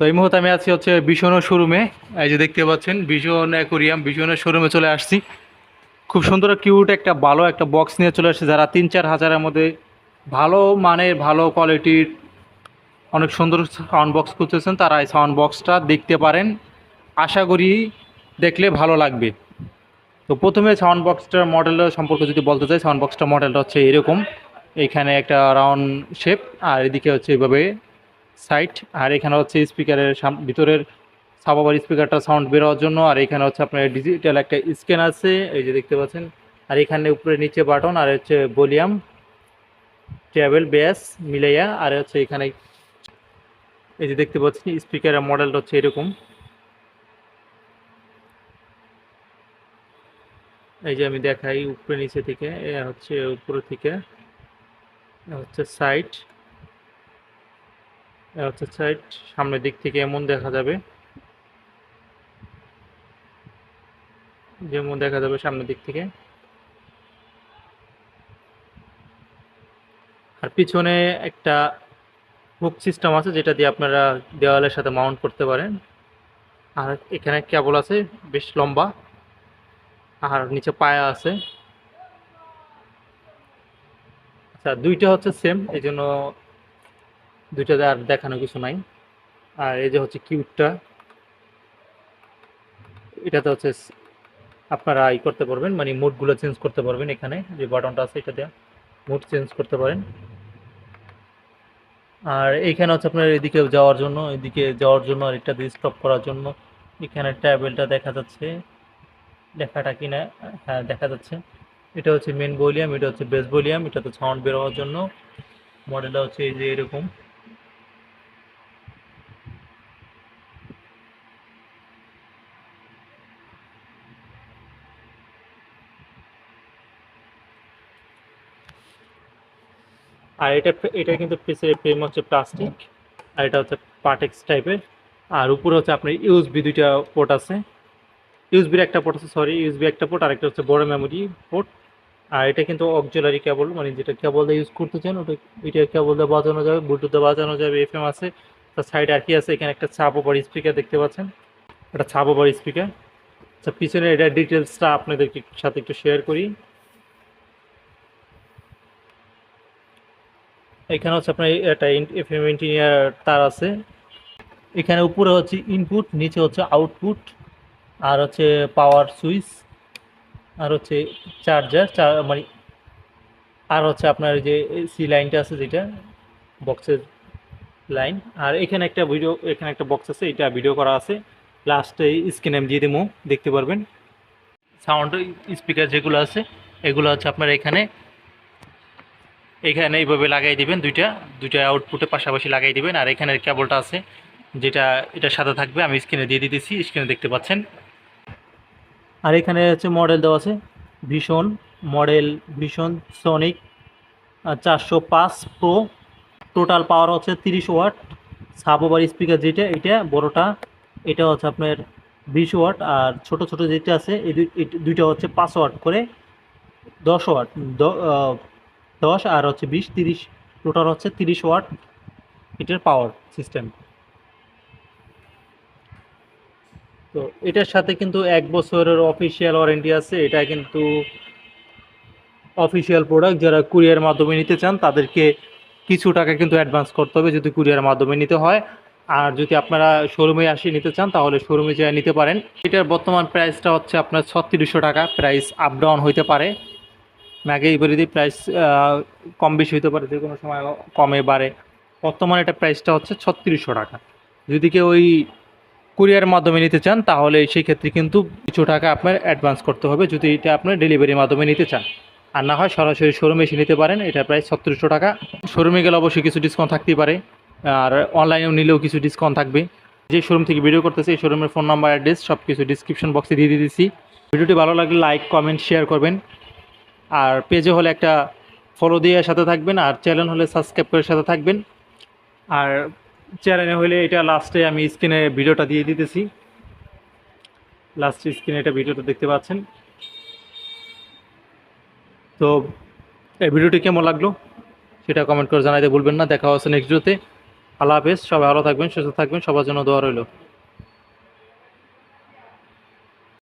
তো এই মুহূর্তে আমি আছি হচ্ছে ভীষণের শোরুমে। এই যে দেখতে পাচ্ছেন, ভীষণ অ্যাকোরিয়াম ভীষণের শোরুমে চলে আসছি। খুব সুন্দর, কিউট একটা, ভালো একটা বক্স নিয়ে চলে আসছে যারা তিন চার হাজারের মধ্যে ভালো মানের, ভালো কোয়ালিটির অনেক সুন্দর সাউন্ড বক্স খুঁজতেছেন, তারা এই সাউন্ড বক্সটা দেখতে পারেন। আশা করি দেখলে ভালো লাগবে। তো প্রথমে সাউন্ড বক্সটার মডেল সম্পর্কে যদি বলতে চাই সাউন্ড বক্সটার মডেলটা হচ্ছে এরকম। এখানে একটা রাউন্ড শেপ আর এদিকে হচ্ছে এইভাবে সাইড আর এখানে হচ্ছে স্পিকারের ভিতরের সাবাবার স্পিকারটা সাউন্ড বেরোয়ার জন্য, আর এখানে হচ্ছে আপনার ডিজিটাল একটা স্ক্যান আছে, এই যে দেখতে পাচ্ছেন। আর এখানে উপরে নিচে বাটন আর হচ্ছে ভলিউম ট্রাভেল বেস মিলাইয়া, আর হচ্ছে এখানে এই যে দেখতে পাচ্ছেন স্পিকারের মডেলটা হচ্ছে এরকম। এই যে আমি দেখাই উপরে, নিচে থেকে, এ হচ্ছে উপরে থেকে হচ্ছে সাইড এ হচ্ছে সাইড, সামনের দিক থেকে এমন দেখা যাবে। যেমন দেখা যাবে সামনের দিক থেকে। আর পিছনে একটা হুক সিস্টেম আছে, যেটা দিয়ে আপনারা দেওয়ালের সাথে মাউন্ট করতে পারেন। আর এখানে কেবল আছে, বেশ লম্বা। আর নিচে পায়া আছে। আচ্ছা দুইটা হচ্ছে সেম এই জন্য দুইটাতে আর দেখানো কিছু নাই। আর এই যে হচ্ছে কিউটটা এটাতে হচ্ছে আপনারা ই করতে পারবেন মানে মুডগুলো চেঞ্জ করতে পারবেন এখানে, যে বাটনটা আছে এটাতে মুড চেঞ্জ করতে পারেন। আর এইখানে হচ্ছে আপনার এদিকে যাওয়ার জন্য, এদিকে যাওয়ার জন্য আর এটা দিয়ে স্টপ করার জন্য এখানে ট্যাবেলটা দেখা যাচ্ছে। দেখাটা কিনা হ্যাঁ দেখা যাচ্ছে। এটা হচ্ছে মেন ভলিউম এটা হচ্ছে বেস ভলিউম এটাতে সাউন্ড বের হওয়ার জন্য। মডেলটা হচ্ছে এই যে এরকম। আর এটা এটা কিন্তু পিসের ফ্রেম হচ্ছে প্লাস্টিক। আর এটা হচ্ছে পাটেক্স টাইপের। আর উপরে হচ্ছে আপনার ইউএসবি দুইটা পোর্ট আছে। ইউএসবির একটা পোর্ট আছে সরি ইউএসবি একটা পোর্ট আর একটা হচ্ছে বড় মেমোরি পোর্ট। আর এটা কিন্তু অক্সিলারি কেবল মানে যেটা কেবল দিয়ে ইউজ করতে চান ওটা ওইটা কেবল দিয়ে বাজানো যাবে ব্লুটুথ বাজানো যাবে এফএম আছে, তার সাইডে আর কি আছে, এখানে একটা ছাপ ওভার স্পিকার দেখতে পাচ্ছেন। একটা ছাপ ওভার স্পিকার আচ্ছা পিছনে এটা ডিটেলসটা আপনাদেরকে সাথে একটু শেয়ার করি। এখানে হচ্ছে আপনার একটা এফএম ইঞ্জিনিয়ার তার আছে। এখানে উপরে হচ্ছে ইনপুট নিচে হচ্ছে আউটপুট আর হচ্ছে পাওয়ার সুইচ আর হচ্ছে চার্জার মানে আর হচ্ছে আপনার যে সি লাইনটা আছে যেটা বক্সের লাইন আর এখানে একটা ভিডিও এখানে একটা বক্স আছে, এটা ভিডিও করা আছে। লাস্টে স্ক্রিন আমি দিয়ে দেবো, দেখতে পারবেন। সাউন্ড স্পিকার যেগুলো আছে, এগুলো হচ্ছে আপনার এখানে এখানে এইভাবে লাগাই দিবেন দুইটা দুইটা আউটপুটে পাশাপাশি লাগাই দিবেন, আর এখানে কেবলটা আছে, যেটা, এটা সাদা থাকবে, আমি স্ক্রিনে দিয়ে দিতেছি স্ক্রিনে দেখতে পাচ্ছেন। আর এখানে হচ্ছে মডেল দেওয়া আছে ভীষণ মডেল ভীষণ সনিক চারশো পাঁচ প্রো টোটাল পাওয়ার হচ্ছে তিরিশ ওয়াট সাবোবার স্পিকার যেটা, এটা বড়টা, এটা হচ্ছে আপনার বিশ ওয়াট আর ছোট ছোট যেটা আছে, এই দুই- দুইটা হচ্ছে পাঁচ ওয়াট করে, দশ ওয়াট দশ আর হচ্ছে বিশ, তিরিশ টোটাল হচ্ছে তিরিশ ওয়াট এটার পাওয়ার সিস্টেম তো এটার সাথে কিন্তু এক বছরের অফিসিয়াল ওয়ারেন্টি আছে। এটা কিন্তু অফিসিয়াল প্রোডাক্ট যারা কুরিয়ার মাধ্যমে নিতে চান, তাদেরকে কিছু টাকা কিন্তু অ্যাডভান্স করতে হবে যদি কুরিয়ার মাধ্যমে নিতে হয়। আর যদি আপনারা শোরুমে আসি নিতে চান, তাহলে শোরুমে যেয়ে নিতে পারেন। এটার বর্তমান প্রাইসটা হচ্ছে আপনার ছত্রিশশো টাকা। প্রাইস আপ ডাউন হইতে পারে। ম্যাগে এবারে প্রাইস কম বেশি হতে পারে, যে কোনো সময় কমে বাড়ে। বর্তমানে এটা প্রাইসটা হচ্ছে ছত্রিশশো টাকা। যদি কেউ ওই কুরিয়ার মাধ্যমে নিতে চান, তাহলে সেই ক্ষেত্রে কিন্তু কিছু টাকা আপনার অ্যাডভান্স করতে হবে, যদি এটা আপনার ডেলিভারির মাধ্যমে নিতে চান। আর না হয় সরাসরি শোরুমে এসে নিতে পারেন, এটা প্রায় ছত্রিশশো টাকা। শোরুমে গেলে অবশ্যই কিছু ডিসকাউন্ট থাকতেই পারে, আর অনলাইনেও নিলেও কিছু ডিসকাউন্ট থাকবে। যে শোরুম থেকে ভিডিও করতেছে, এই শোরুমের ফোন নাম্বার অ্যাড্রেস সব কিছু ডিসক্রিপশন বক্সে দিয়ে দিয়েছি ভিডিওটি ভালো লাগলে লাইক কমেন্ট শেয়ার করবেন। আর পেজে হলে একটা ফলো দিয়ে সাথে থাকবেন, আর চ্যানেল হলে সাবস্ক্রাইব করে সাথে থাকবেন। আর চ্যানেলে হলে এটা লাস্টে আমি স্ক্রিনে ভিডিওটা দিয়ে দিতেছি। লাস্ট স্ক্রিনে এটা ভিডিওটা দেখতে পাচ্ছেন। তো এই ভিডিওটি কেমন লাগল সেটা কমেন্ট করে জানাইতে ভুলবেন না। দেখা হচ্ছে নেক্সট ভিডিওতে। আল্লাহ হাফেজ, সবাই ভালো থাকবেন, সুস্থ থাকবেন, সবার জন্য দোয়া রইল।